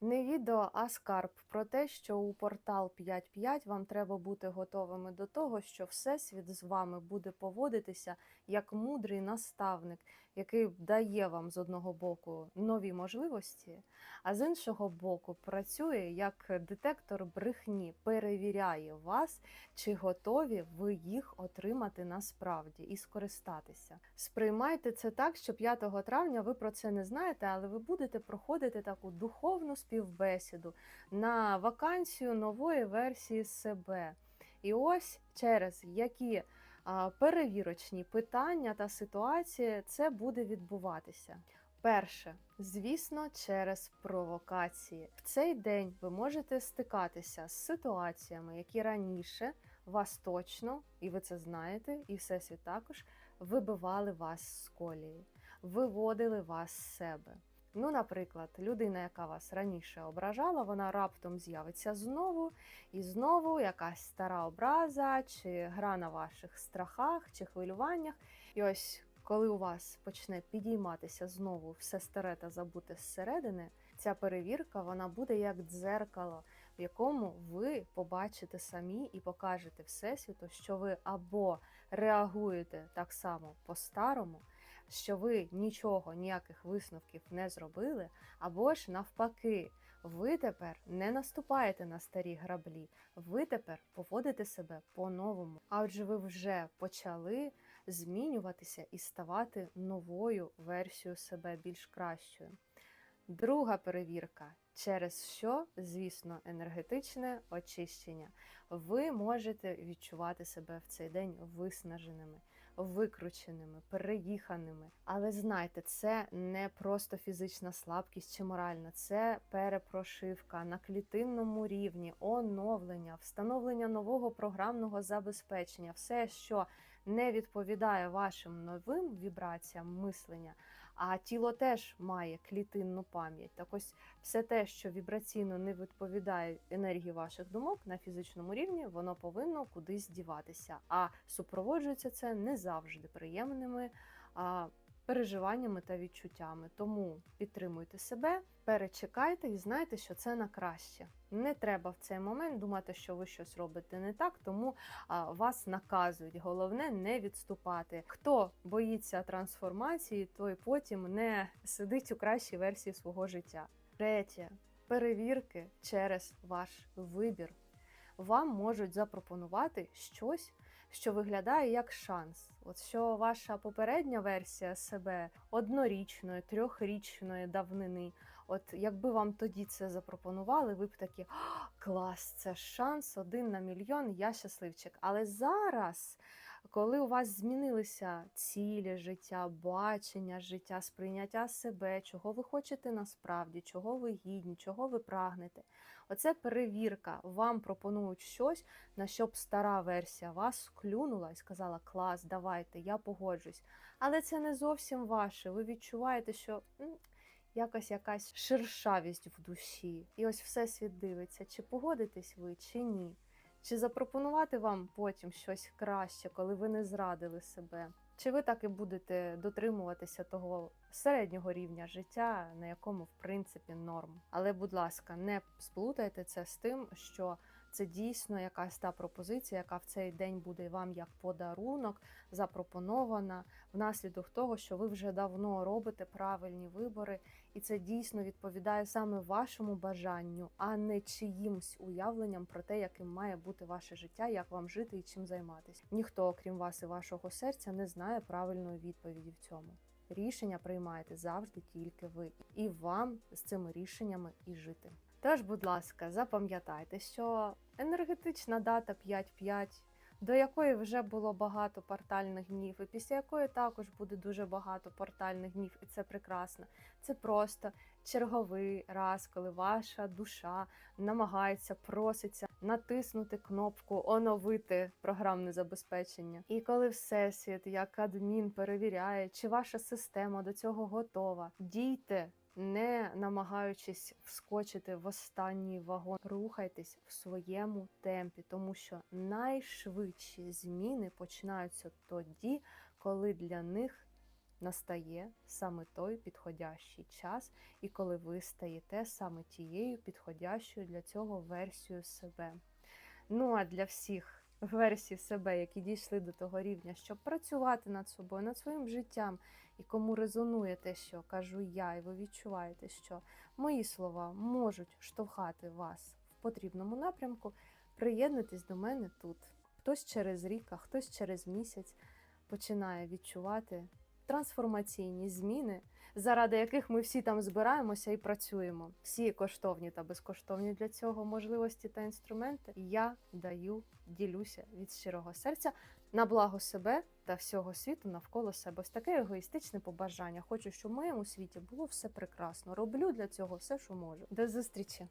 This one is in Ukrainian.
Не відео, а скарб про те, що у портал 5.5 вам треба бути готовими до того, що Всесвіт з вами буде поводитися як мудрий наставник, який дає вам з одного боку нові можливості, а з іншого боку працює як детектор брехні, перевіряє вас, чи готові ви їх отримати насправді і скористатися. Сприймайте це так, що 5 травня ви про це не знаєте, але ви будете проходити таку духовну співбесіду на вакансію нової версії себе. І ось через які перевірочні питання та ситуації це буде відбуватися. Перше, звісно, через провокації. В цей день ви можете стикатися з ситуаціями, які раніше вас точно, і ви це знаєте, і всесвіт також вибивали вас з колії, виводили вас з себе. Ну, наприклад, людина, яка вас раніше ображала, вона раптом з'явиться знову, і знову якась стара образа, чи гра на ваших страхах чи хвилюваннях. І ось коли у вас почне підійматися знову все старе та забуте зсередини, ця перевірка вона буде як дзеркало, в якому ви побачите самі і покажете Всесвіту, що ви або реагуєте так само по-старому, що ви нічого, ніяких висновків не зробили, або ж навпаки, ви тепер не наступаєте на старі граблі, ви тепер поводите себе по-новому. А отже, ви вже почали змінюватися і ставати новою версією себе більш кращою. Друга перевірка, через що, звісно, енергетичне очищення. Ви можете відчувати себе в цей день виснаженими, викрученими, переїханими. Але знайте, це не просто фізична слабкість чи моральна, це перепрошивка на клітинному рівні, оновлення, встановлення нового програмного забезпечення, все, що не відповідає вашим новим вібраціям мислення, а тіло теж має клітинну пам'ять. Так ось все те, що вібраційно не відповідає енергії ваших думок на фізичному рівні, воно повинно кудись діватися. А супроводжується це не завжди приємними переживаннями та відчуттями. Тому підтримуйте себе, перечекайте і знайте, що це на краще. Не треба в цей момент думати, що ви щось робите не так, тому вас наказують. Головне не відступати. Хто боїться трансформації, той потім не сидить у кращій версії свого життя. Третє перевірки через ваш вибір. Вам можуть запропонувати щось, що виглядає як шанс. От що ваша попередня версія себе однорічної, трьохрічної давнини. От якби вам тоді це запропонували, ви б такі клас, це шанс один на мільйон, я щасливчик. Але зараз, коли у вас змінилися цілі життя, бачення життя, сприйняття себе, чого ви хочете насправді, чого ви гідні, чого ви прагнете, оце перевірка. Вам пропонують щось, на що б стара версія вас клюнула і сказала: Клас, давайте, я погоджусь. Але це не зовсім ваше. Ви відчуваєте, що. якась якась шершавість в душі. І ось всесвіт дивиться, чи погодитесь ви, чи ні. Чи запропонувати вам потім щось краще, коли ви не зрадили себе? Чи ви так і будете дотримуватися того середнього рівня життя, на якому в принципі норм? Але, будь ласка, не сплутайте це з тим, що це дійсно якась та пропозиція, яка в цей день буде вам як подарунок запропонована внаслідок того, що ви вже давно робите правильні вибори, і це дійсно відповідає саме вашому бажанню, а не чиїмсь уявленням про те, яким має бути ваше життя, як вам жити і чим займатися. Ніхто, окрім вас і вашого серця, не знає правильної відповіді в цьому. Рішення приймаєте завжди тільки ви, і вам з цими рішеннями і жити. Тож, будь ласка, запам'ятайте, що енергетична дата 5.5, до якої вже було багато портальних днів, і після якої також буде дуже багато портальних днів, і це прекрасно. Це просто черговий раз, коли ваша душа намагається, проситься натиснути кнопку оновити програмне забезпечення. І коли всесвіт, як адмін, перевіряє, чи ваша система до цього готова, дійте. Не намагаючись вскочити в останній вагон, рухайтесь в своєму темпі, тому що найшвидші зміни починаються тоді, коли для них настає саме той підходящий час, і коли ви стаєте саме тією підходящою для цього версією себе. Ну а для всіх версій себе, які дійшли до того рівня, щоб працювати над собою, над своїм життям, і кому резонує те, що кажу я, і ви відчуваєте, що мої слова можуть штовхати вас в потрібному напрямку, приєднуйтесь до мене тут. Хтось через рік, а хтось через місяць починає відчувати трансформаційні зміни, заради яких ми всі там збираємося і працюємо. Всі коштовні та безкоштовні для цього можливості та інструменти я даю, ділюся від щирого серця на благо себе та всього світу навколо себе. Ось таке егоїстичне побажання. Хочу, щоб в моєму світі було все прекрасно. Роблю для цього все, що можу. До зустрічі!